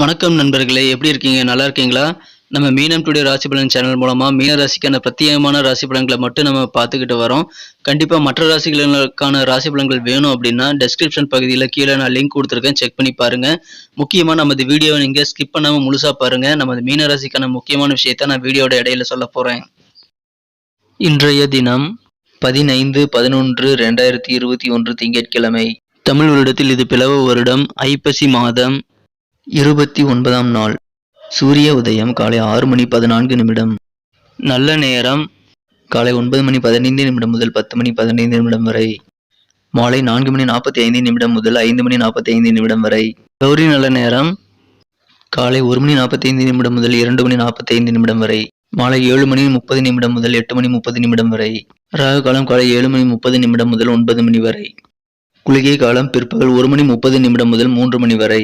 வணக்கம் நண்பர்களே எப்படி இருக்கீங்க? நல்லா இருக்கீங்களா? நம்ம மீனம் டுடே ராசி பலன் சேனல் மூலமாக மீன ராசிக்கான பிரத்யேகமான ராசி பலன்களை மட்டும் நம்ம பார்த்துக்கிட்டு வரோம். கண்டிப்பாக மற்ற ராசிகளுக்கான ராசி பலன்கள் வேணும் அப்படின்னா டெஸ்கிரிப்ஷன் பகுதியில் கீழே நான் லிங்க் கொடுத்துருக்கேன். செக் பண்ணி பாருங்கள் முக்கியமாக நமது வீடியோவை நீங்கள் ஸ்கிப் பண்ணாமல் முழுசாக பாருங்கள் நமது மீன ராசிக்கான முக்கியமான விஷயத்த நான் வீடியோட இடையில சொல்ல போகிறேன் இன்றைய தினம் பதினைந்து பதினொன்று ரெண்டாயிரத்தி இருபத்தி ஒன்று திங்கட்கிழமை. தமிழ் வருடத்தில் இது பிளவ வருடம். ஐப்பசி மாதம். இருபத்தி ஒன்பதாம் நாள் சூரிய உதயம் காலை ஆறு மணி பதினான்கு நிமிடம். நல்ல நேரம் காலை ஒன்பது மணி பதினைந்து நிமிடம் முதல் பத்து மணி பதினைந்து நிமிடம் வரை. மாலை நான்கு மணி நாற்பத்தி ஐந்து நிமிடம் முதல் ஐந்து மணி நாற்பத்தி ஐந்து நிமிடம் வரை. கௌரி நல்ல நேரம் காலை ஒரு மணி நாற்பத்தி ஐந்து நிமிடம் முதல் இரண்டு மணி நாற்பத்தி ஐந்து நிமிடம் வரை. மாலை ஏழு மணி முப்பது நிமிடம் முதல் எட்டு மணி முப்பது நிமிடம் வரை. ராகு காலம் காலை ஏழு மணி முப்பது நிமிடம் முதல் ஒன்பது மணி வரை. குளிகை காலம் பிற்பகல் ஒரு மணி முப்பது நிமிடம் முதல் மூன்று மணி வரை.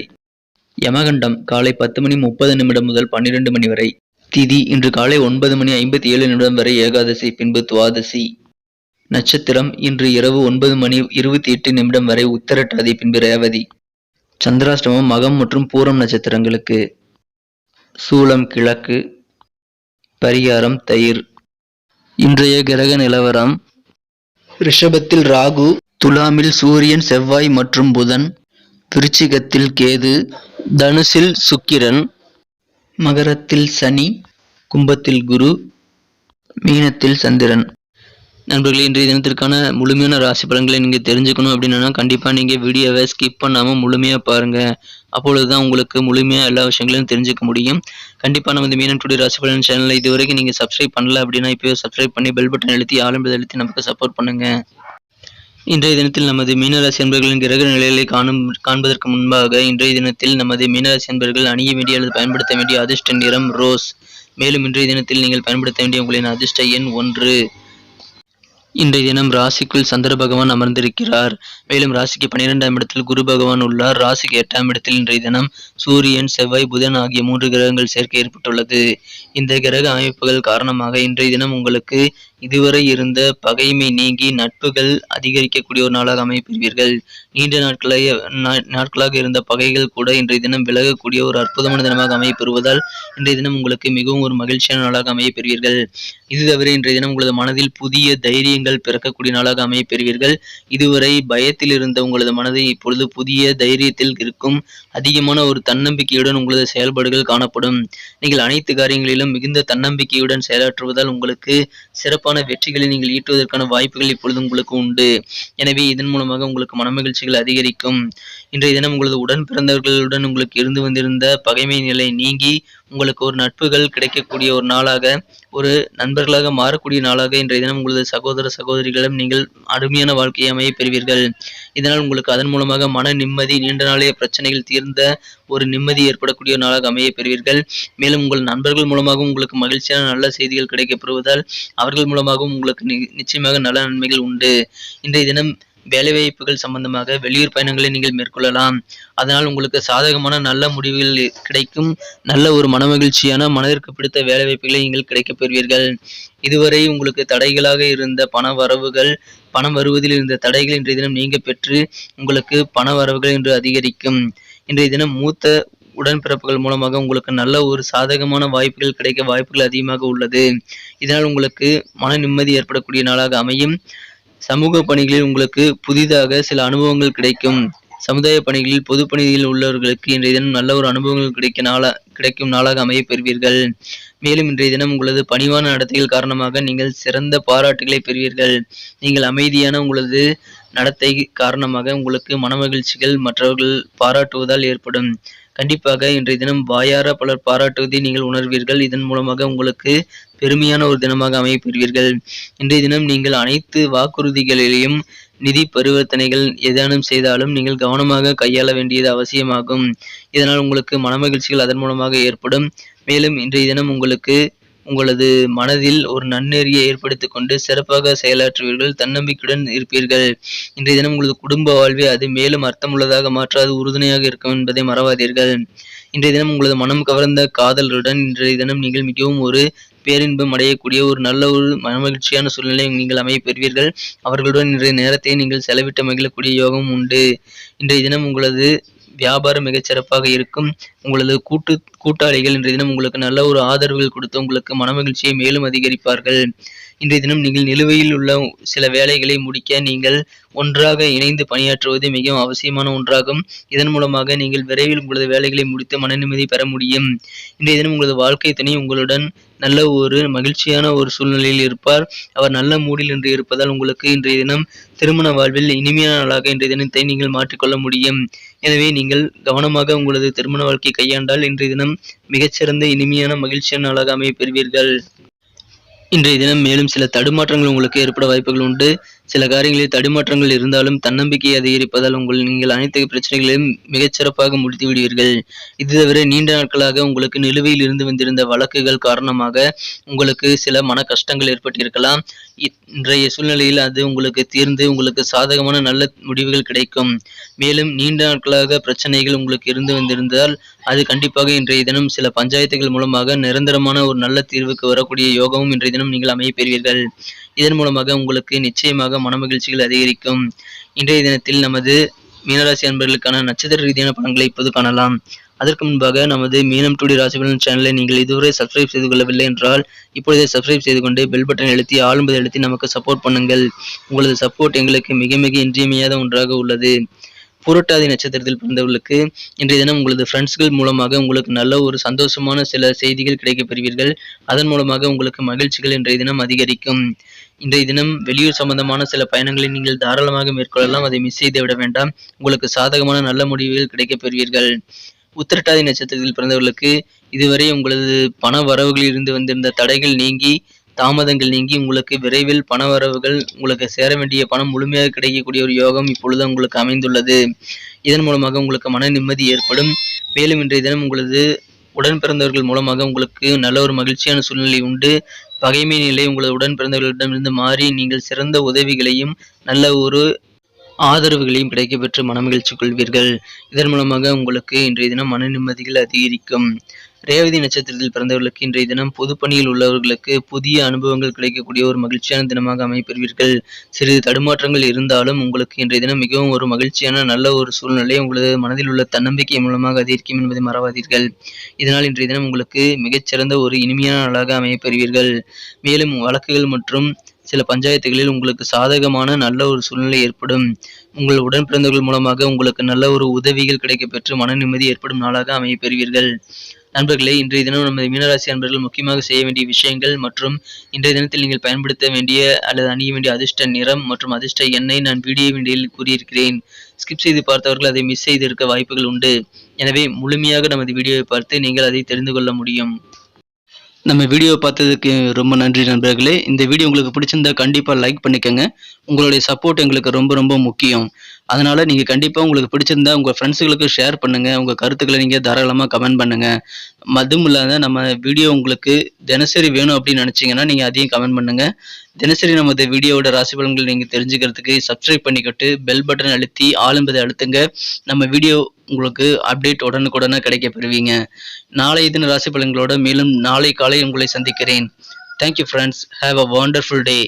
யமகண்டம் காலை பத்து மணி முப்பது நிமிடம் முதல் பன்னிரண்டு மணி வரை. திதி இன்று காலை ஒன்பது மணி ஐம்பத்தி ஏழு நிமிடம் வரை ஏகாதசி பின்பு துவாதசி. நட்சத்திரம் இன்று இரவு ஒன்பது மணி இருபத்தி எட்டு நிமிடம் வரை உத்தரட்டாதி பின்பு ரேவதி. சந்திராஷ்டமம் மகம் மற்றும் பூரம் நட்சத்திரங்களுக்கு. சூலம் கிழக்கு. பரிகாரம் தயிர். இன்றைய கிரக நிலவரம். ரிஷபத்தில் ராகு துலாமில் சூரியன் செவ்வாய் மற்றும் புதன். விருச்சிகத்தில் கேது தனுசில் சுக்கிரன். மகரத்தில் சனி கும்பத்தில் குரு மீனத்தில் சந்திரன். நண்பர்களே இன்றைய தினத்திற்கான முழுமையான ராசி பலன்களை நீங்கள் தெரிஞ்சுக்கணும் அப்படின்னா கண்டிப்பாக நீங்கள் வீடியோவை ஸ்கிப் பண்ணாமல் முழுமையாக பாருங்கள் அப்பொழுது தான் உங்களுக்கு முழுமையாக எல்லா விஷயங்களையும் தெரிஞ்சுக்க முடியும். கண்டிப்பாக நம்ம இந்த மீனம் டுடே ராசி பலன் சேனலை இதுவரைக்கும் நீங்கள் சப்ஸ்கிரைப் பண்ணல அப்படின்னா இப்போ சப்ஸ்கிரைப் பண்ணி பெல் பட்டன் எழுத்தி ஆரம்பத்தில் எழுத்தி நமக்கு சப்போர்ட் பண்ணுங்கள் இன்றைய தினத்தில் நமது மீனராசி என்பர்களின் கிரக நிலைகளை காணும் காண்பதற்கு முன்பாக இன்றைய தினத்தில் நமது மீனராசி என்பர்கள் அணிய வேண்டிய அல்லது பயன்படுத்த வேண்டிய அதிர்ஷ்ட நிறம் ரோஸ். மேலும் இன்றைய தினத்தில் நீங்கள் பயன்படுத்த வேண்டிய உங்களின் அதிர்ஷ்ட எண் ஒன்று. இன்றைய தினம் ராசிக்குள் சந்திர பகவான் அமர்ந்திருக்கிறார். மேலும் ராசிக்கு பன்னிரெண்டாம் இடத்தில் குரு பகவான் உள்ளார். ராசிக்கு எட்டாம் இடத்தில் இன்றைய தினம் சூரியன் செவ்வாய் புதன் ஆகிய மூன்று கிரகங்கள் சேர்க்கை ஏற்பட்டுள்ளது. இந்த கிரக அமைப்புகள் காரணமாக இன்றைய தினம் உங்களுக்கு இதுவரை இருந்த பகைமை நீங்கி நட்புகள் அதிகரிக்கக்கூடிய ஒரு நாளாக அமைப்பீர்கள் நீண்ட நாட்களாக நாட்களாக இருந்த பகைகள் கூட இன்றைய தினம் விலகக்கூடிய ஒரு அற்புதமான தினமாக அமையப்பெறுவதால் இன்றைய தினம் உங்களுக்கு மிகவும் ஒரு மகிழ்ச்சியான நாளாக அமையப்பெறுவீர்கள். இது தவிர இன்றைய தினம் உங்களது மனதில் புதிய தைரியங்கள் பிறக்கக்கூடிய நாளாக அமையப்பெறுவீர்கள். இதுவரை பயத்தில் இருந்த உங்களது மனதை இப்பொழுது புதிய தைரியத்தில் இருக்கும் அதிகமான ஒரு தன்னம்பிக்கையுடன் உங்களது செயல்பாடுகள் காணப்படும். நீங்கள் அனைத்து காரியங்களிலும் மிகுந்த தன்னம்பிக்கையுடன் செயலாற்றுவதால் உங்களுக்கு சிறப்பான வெற்றிகளை நீங்கள் ஈட்டுவதற்கான வாய்ப்புகள் இப்பொழுது உங்களுக்கு உண்டு. எனவே இதன் மூலமாக உங்களுக்கு மனமகிழ்ச்சிகள் அதிகரிக்கும். இன்றைய தினம் உங்களது உடன் பிறந்தவர்களுடன் உங்களுக்கு இருந்து வந்திருந்த பகைமை நிலை நீங்கி உங்களுக்கு ஒரு நட்புகள் கிடைக்கக்கூடிய ஒரு நாளாக ஒரு நண்பர்களாக மாறக்கூடிய நாளாக இன்றைய தினம் உங்களது சகோதர சகோதரிகளிடம் நீங்கள் அருமையான வாழ்க்கையை அமைய பெறுவீர்கள். இதனால் உங்களுக்கு அதன் மூலமாக மன நிம்மதி நீண்ட நாளைய பிரச்சனைகள் தீர்ந்த ஒரு நிம்மதி ஏற்படக்கூடிய ஒரு நாளாக அமைய பெறுவீர்கள். மேலும் உங்கள் நண்பர்கள் மூலமாகவும் உங்களுக்கு மகிழ்ச்சியான நல்ல செய்திகள் கிடைக்கப்பெறுவதால் அவர்கள் மூலமாகவும் உங்களுக்கு நி- நிச்சயமாக நல்ல நன்மைகள் உண்டு. இன்றைய தினம் வேலைவாய்ப்புகள் சம்பந்தமாக வெளியூர் பயணங்களை நீங்கள் மேற்கொள்ளலாம். அதனால் உங்களுக்கு சாதகமான நல்ல முடிவுகள் கிடைக்கும். நல்ல ஒரு மனமகிழ்ச்சியான மனதிற்கு பிடித்த வேலைவாய்ப்புகளை நீங்கள் கிடைக்கப் பெறுவீர்கள். இதுவரை உங்களுக்கு தடைகளாக இருந்த பண வரவுகள் பணம் வருவதில் இருந்த தடைகள் இன்றைய தினம் நீங்க பெற்று உங்களுக்கு பண வரவுகள் இன்று அதிகரிக்கும். இன்றைய தினம் மூத்த உடன்பிறப்புகள் மூலமாக உங்களுக்கு நல்ல ஒரு சாதகமான வாய்ப்புகள் கிடைக்க வாய்ப்புகள் அதிகமாக உள்ளது. இதனால் உங்களுக்கு மன நிம்மதி ஏற்படக்கூடிய நாளாக அமையும். சமூக பணிகளில் உங்களுக்கு புதிதாக சில அனுபவங்கள் கிடைக்கும். சமுதாய பணிகளில் பொது பணியில் உள்ளவர்களுக்கு இன்றைய தினம் நல்ல ஒரு அனுபவங்கள் கிடைக்க நாளா கிடைக்கும் நாளாக அமைய பெறுவீர்கள். மேலும் இன்றைய தினம் உங்களது பணிவான நடத்தைகள் காரணமாக நீங்கள் சிறந்த பாராட்டுகளை பெறுவீர்கள். நீங்கள் அமைதியான உங்களது நடத்தை காரணமாக உங்களுக்கு மனமகிழ்ச்சிகள் மற்றவர்கள் பாராட்டுவதால் ஏற்படும். கண்டிப்பாக இன்றைய தினம் வாயார பலர் பாராட்டுவதை நீங்கள் உணர்வீர்கள். இதன் மூலமாக உங்களுக்கு பெருமையான ஒரு தினமாக அமையப்பெறுவீர்கள் இன்றைய தினம் நீங்கள் அனைத்து வாக்குறுதிகளிலேயும் நிதி பரிவர்த்தனைகள் ஏதேனும் செய்தாலும் நீங்கள் கவனமாக கையாள வேண்டியது அவசியமாகும். இதனால் உங்களுக்கு மனமகிழ்ச்சிகள் அதன் மூலமாக ஏற்படும். மேலும் இன்றைய தினம் உங்களுக்கு உங்களது மனதில் ஒரு நன்னெறியை ஏற்படுத்திக் கொண்டு சிறப்பாக செயலாற்றுவீர்கள் தன்னம்பிக்கையுடன் இருப்பீர்கள். இன்றைய தினம் உங்களது குடும்ப வாழ்வை அது மேலும் அர்த்தமுள்ளதாக மாற்ற அது உறுதுணையாக இருக்கும் என்பதை மறவாதீர்கள். இன்றைய தினம் உங்களது மனம் கவர்ந்த காதலருடன் இன்றைய தினம் நீங்கள் மிகவும் ஒரு பேரின்பம் அடையக்கூடிய ஒரு நல்ல ஒரு மனமகிழ்ச்சியான சூழ்நிலை நீங்கள் அமைய பெறுவீர்கள். அவர்களுடன் இன்றைய நேரத்தை நீங்கள் செலவிட்டு மகிழக்கூடிய யோகம் உண்டு. இன்றைய தினம் உங்களது வியாபாரம் மிகச்சிறப்பாக இருக்கும். உங்களது கூட்டு கூட்டாளிகள் இன்றைய தினம் உங்களுக்கு நல்ல ஒரு ஆதரவுகள் கொடுத்து உங்களுக்கு மனமகிழ்ச்சியை மேலும் அதிகரிப்பார்கள். இன்றைய தினம் நீங்கள் நிலுவையில் உள்ள சில வேலைகளை முடிக்க நீங்கள் ஒன்றாக இணைந்து பணியாற்றுவது மிகவும் அவசியமான ஒன்றாகும். இதன் மூலமாக நீங்கள் விரைவில் உங்களது வேலைகளை முடித்து மன நிம்மதி பெற முடியும். இன்றைய தினம் உங்களது வாழ்க்கை துணை உங்களுடன் நல்ல ஒரு மகிழ்ச்சியான ஒரு சூழ்நிலையில் இருப்பார். அவர் நல்ல மூடில் என்று இருப்பதால் உங்களுக்கு இன்றைய தினம் திருமண வாழ்வில் இனிமையான நாளாக இன்றைய தினத்தை நீங்கள் மாற்றிக்கொள்ள முடியும். எனவே நீங்கள் கவனமாக உங்களது திருமண வாழ்க்கை கையாண்டால் இன்றைய தினம் மிகச்சிறந்த இனிமையான மகிழ்ச்சியான நாளாக அமைய பெறுவீர்கள். இன்றைய தினம் மேலும் சில தடுமாற்றங்கள் உங்களுக்கு ஏற்பட வாய்ப்புகள் உண்டு. சில காரியங்களில் தடுமாற்றங்கள் இருந்தாலும் தன்னம்பிக்கை அதிகரிப்பதால் உங்கள் நீங்கள் அனைத்து பிரச்சனைகளையும் மிகச்சிறப்பாக முடித்து விடுவீர்கள். இது தவிர நீண்ட நாட்களாக உங்களுக்கு நிலுவையில் இருந்து வந்திருந்த வழக்குகள் காரணமாக உங்களுக்கு சில மன கஷ்டங்கள் ஏற்பட்டிருக்கலாம். இன்றைய சூழ்நிலையில் அது உங்களுக்கு தீர்ந்து உங்களுக்கு சாதகமான நல்ல முடிவுகள் கிடைக்கும். மேலும் நீண்ட நாட்களாக பிரச்சனைகள் உங்களுக்கு இருந்து வந்திருந்தால் அது கண்டிப்பாக இன்றைய தினம் சில பஞ்சாயத்துகள் மூலமாக நிரந்தரமான ஒரு நல்ல தீர்வுக்கு வரக்கூடிய யோகமும் இன்றைய தினம் நீங்கள் அமைய பெறுவீர்கள். இதன் மூலமாக உங்களுக்கு நிச்சயமாக மனமகிழ்ச்சிகள் அதிகரிக்கும். இன்றைய தினத்தில் நமது மீனராசி அன்பர்களுக்கான நட்சத்திர ரீதியான பலன்களை இப்போது காணலாம். அதற்கு முன்பாக நமது மீனம் டுடி ராசிபலன் சேனலை நீங்கள் இதுவரை சப்ஸ்கிரைப் செய்து கொள்ளவில்லை என்றால் இப்பொழுதே சப்ஸ்கிரைப் செய்து கொண்டு பெல் பட்டன் எழுத்தி ஆளும்பது எழுத்தி நமக்கு சப்போர்ட் பண்ணுங்கள். உங்களது சப்போர்ட் எங்களுக்கு மிக மிக இன்றியமையாத ஒன்றாக உள்ளது. புரட்டாதி நட்சத்திரத்தில் பிறந்தவர்களுக்கு இன்றைய தினம் உங்களது ஃப்ரெண்ட்ஸ்கள் மூலமாக உங்களுக்கு நல்ல ஒரு சந்தோஷமான சில செய்திகள் கிடைக்கப் பெறுவீர்கள் அதன் மூலமாக உங்களுக்கு மகிழ்ச்சிகள் இன்றைய தினம் அதிகரிக்கும். இன்றைய தினம் வெளியூர் சம்பந்தமான சில பயணங்களை நீங்கள் தாராளமாக மேற்கொள்ளலாம். அதை மிஸ் செய்து விட வேண்டாம். உங்களுக்கு சாதகமான நல்ல முடிவுகள் கிடைக்கப் பெறுவீர்கள் உத்திரட்டாதி நட்சத்திரத்தில் பிறந்தவர்களுக்கு இதுவரை உங்களது பண வரவுகளில் இருந்து வந்திருந்த தடைகள் நீங்கி தாமதங்கள் நீங்கி உங்களுக்கு விரைவில் பணவரவுகள் உங்களுக்கு சேர வேண்டிய பணம் முழுமையாக கிடைக்கக்கூடிய ஒரு யோகம் இப்பொழுது உங்களுக்கு அமைந்துள்ளது. இதன் மூலமாக உங்களுக்கு மன நிம்மதி ஏற்படும். மேலும் இன்றைய தினம் உங்களது உடன் பிறந்தவர்கள் மூலமாக உங்களுக்கு நல்ல ஒரு மகிழ்ச்சியான சூழ்நிலை உண்டு. பகைமை நிலை உங்களது உடன் பிறந்தவர்களிடமிருந்து மாறி நீங்கள் சிறந்த உதவிகளையும் நல்ல ஒரு ஆதரவுகளையும் கிடைக்கப்பெற்று மனமகிழ்ச்சி கொள்வீர்கள். இதன் மூலமாக உங்களுக்கு இன்றைய தினம் மன நிம்மதிகள் அதிகரிக்கும். ரேவதி நட்சத்திரத்தில் பிறந்தவர்களுக்கு இன்றைய தினம் பொதுப்பணியில் உள்ளவர்களுக்கு புதிய அனுபவங்கள் கிடைக்கக்கூடிய ஒரு மகிழ்ச்சியான தினமாக அமைப்பெறுவீர்கள் சிறிது தடுமாற்றங்கள் இருந்தாலும் உங்களுக்கு இன்றைய தினம் மிகவும் ஒரு மகிழ்ச்சியான நல்ல ஒரு சூழ்நிலை உங்களது மனதில் உள்ள தன்னம்பிக்கை மூலமாக அதிகரிக்கும் என்பதை மறவாதீர்கள். இதனால் இன்றைய தினம் உங்களுக்கு மிகச்சிறந்த ஒரு இனிமையான நாளாக அமையப்பெறுவீர்கள். மேலும் வழக்குகள் மற்றும் சில பஞ்சாயத்துகளில் உங்களுக்கு சாதகமான நல்ல ஒரு சூழ்நிலை ஏற்படும். உங்கள் உடன் பிறந்தவர்கள் மூலமாக உங்களுக்கு நல்ல ஒரு உதவிகள் கிடைக்கப்பெற்று மன நிம்மதி ஏற்படும் நாளாக அமையப் பெறுவீர்கள் நண்பர்களே இன்றைய தினம் நமது மீனராசி அன்பர்கள் முக்கியமாக செய்ய வேண்டிய விஷயங்கள் மற்றும் இன்றைய தினத்தில் நீங்கள் பயன்படுத்த வேண்டிய அல்லது அணிய வேண்டிய அதிர்ஷ்ட நிறம் மற்றும் அதிர்ஷ்ட எண்ணெய் நான் வீடியோ வீடியோவில் கூறியிருக்கிறேன். ஸ்கிப் செய்து பார்த்தவர்கள் அதை மிஸ் செய்திருக்க வாய்ப்புகள் உண்டு. எனவே முழுமையாக நமது வீடியோவை பார்த்து நீங்கள் அதை தெரிந்து கொள்ள முடியும். நம்ம வீடியோ பார்த்ததுக்கு ரொம்ப நன்றி நண்பர்களே. இந்த வீடியோ உங்களுக்கு பிடிச்சிருந்தா கண்டிப்பாக லைக் பண்ணிக்கோங்க. உங்களுடைய சப்போர்ட் எங்களுக்கு ரொம்ப ரொம்ப முக்கியம். அதனால நீங்கள் கண்டிப்பாக உங்களுக்கு பிடிச்சிருந்தா உங்கள் ஃப்ரெண்ட்ஸுகளுக்கு ஷேர் பண்ணுங்கள் உங்கள் கருத்துக்களை நீங்கள் தாராளமாக கமெண்ட் பண்ணுங்கள் அதுவும் இல்லாத நம்ம வீடியோ உங்களுக்கு தினசரி வேணும் அப்படின்னு நினச்சிங்கன்னா நீங்கள் அதையும் கமெண்ட் பண்ணுங்கள் தினசரி நமது வீடியோவோட ராசி பலன்கள் நீங்கள் தெரிஞ்சுக்கிறதுக்கு சப்ஸ்கிரைப் பண்ணிக்கிட்டு பெல் பட்டன் அழுத்தி ஆளும்பதை அழுத்துங்க. நம்ம வீடியோ உங்களுக்கு அப்டேட் உடனுக்குடனே கிடைக்க பெறுவீங்க நாளைய தின ராசி பலன்களோட மேலும் நாளை காலை உங்களை சந்திக்கிறேன். Thank you friends have a wonderful day